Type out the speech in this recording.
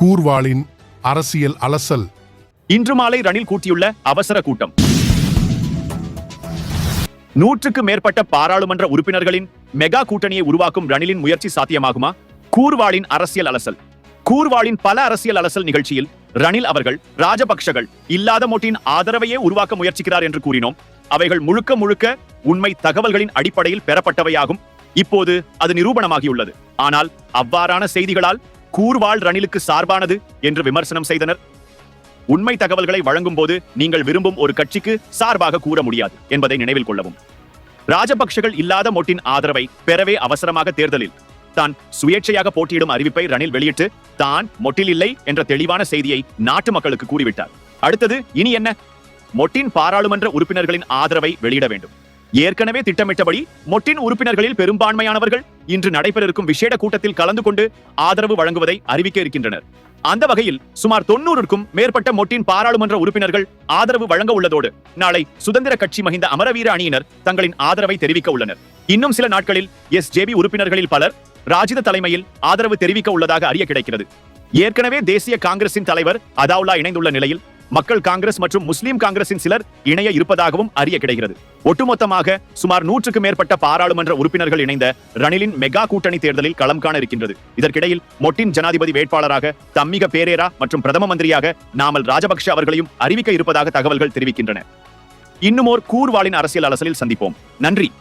கூர்வாளின் அரசியல் அலசல். இன்று மாலை ரணில் கூட்டியுள்ள அவசர கூட்டம். நூற்றுக்கு மேற்பட்ட பாராளுமன்ற உறுப்பினர்களின் மெகா கூட்டணியை உருவாக்கும் ரணிலின் முயற்சி சாத்தியமாகுமா? கூர்வாளின் அரசியல் அலசல். கூர்வாளின் பல அரசியல் அலசல் நிகழ்ச்சியில் ரணில் அவர்கள் ராஜபக்ஷகள் இல்லாத மோட்டின் ஆதரவையே உருவாக்க முயற்சிக்கிறார் என்று கூறினோம். அவைகள் முழுக்க முழுக்க உண்மை தகவல்களின் அடிப்படையில் பெறப்பட்டவையாகும். இப்போது அது நிரூபணமாகியுள்ளது. ஆனால் அவ்வாறான செய்திகளால் கூர்வாள் ரணிலுக்கு சார்பானது என்று விமர்சனம் செய்தனர். உண்மை தகவல்களை வழங்கும் போது நீங்கள் விரும்பும் ஒரு கட்சிக்கு சார்பாக கூற முடியாது என்பதை நினைவில் கொள்ளவும். ராஜபக்ஷகள் இல்லாத மொட்டின் ஆதரவை பெறவே அவசரமாக தேர்தலில். தான் சுயேட்சையாக போட்டியிடும் அறிவிப்பை ரணில் வெளியிட்டு தான் மொட்டில் இல்லை என்ற தெளிவான செய்தியை நாட்டு மக்களுக்கு கூறிவிட்டார். அடுத்தது இனி என்ன? மொட்டின் பாராளுமன்ற உறுப்பினர்களின் ஆதரவை வெளியிட வேண்டும். ஏற்கனவே திட்டமிட்டபடி மொட்டின் உறுப்பினர்களில் பெரும்பான்மையானவர்கள் இன்று நடைபெற இருக்கும் விசேட கூட்டத்தில் கலந்து கொண்டு ஆதரவு வழங்குவதை அறிவிக்க இருக்கின்றனர். அந்த வகையில் சுமார் தொண்ணூறுக்கும் மேற்பட்ட மொட்டின் பாராளுமன்ற உறுப்பினர்கள் ஆதரவு வழங்க உள்ளதோடு நாளை சுதந்திர கட்சி மகிந்த அமரவீர அணியினர் தங்களின் ஆதரவை தெரிவிக்க உள்ளனர். இன்னும் சில நாட்களில் எஸ். ஜேபி உறுப்பினர்களில் பலர் ராஜித தலைமையில் ஆதரவு தெரிவிக்க உள்ளதாக அறிய கிடைக்கிறது. ஏற்கனவே தேசிய காங்கிரசின் தலைவர் அதாவுல்லா இணைந்துள்ள நிலையில் மக்கள் காங்கிரஸ் மற்றும் முஸ்லிம் காங்கிரசின் சிலர் இணைய இருப்பதாகவும் அறிய கிடைக்கிறது ஒட்டுமொத்தமாக சுமார் நூற்றுக்கு மேற்பட்ட பாராளுமன்ற உறுப்பினர்கள் இணைந்த ரணிலின் மெகா கூட்டணி தேர்தலில் களம் காண இருக்கின்றது. இதற்கிடையில் மொட்டின் ஜனாதிபதி வேட்பாளராக தம்மிக பேரேரா மற்றும் பிரதம மந்திரியாக நாமல் ராஜபக்ஷ அவர்களையும் அறிவிக்க இருப்பதாக தகவல்கள் தெரிவிக்கின்றன. இன்னுமோர் கூர்வாளின் அரசியல் அலசலில் சந்திப்போம். நன்றி.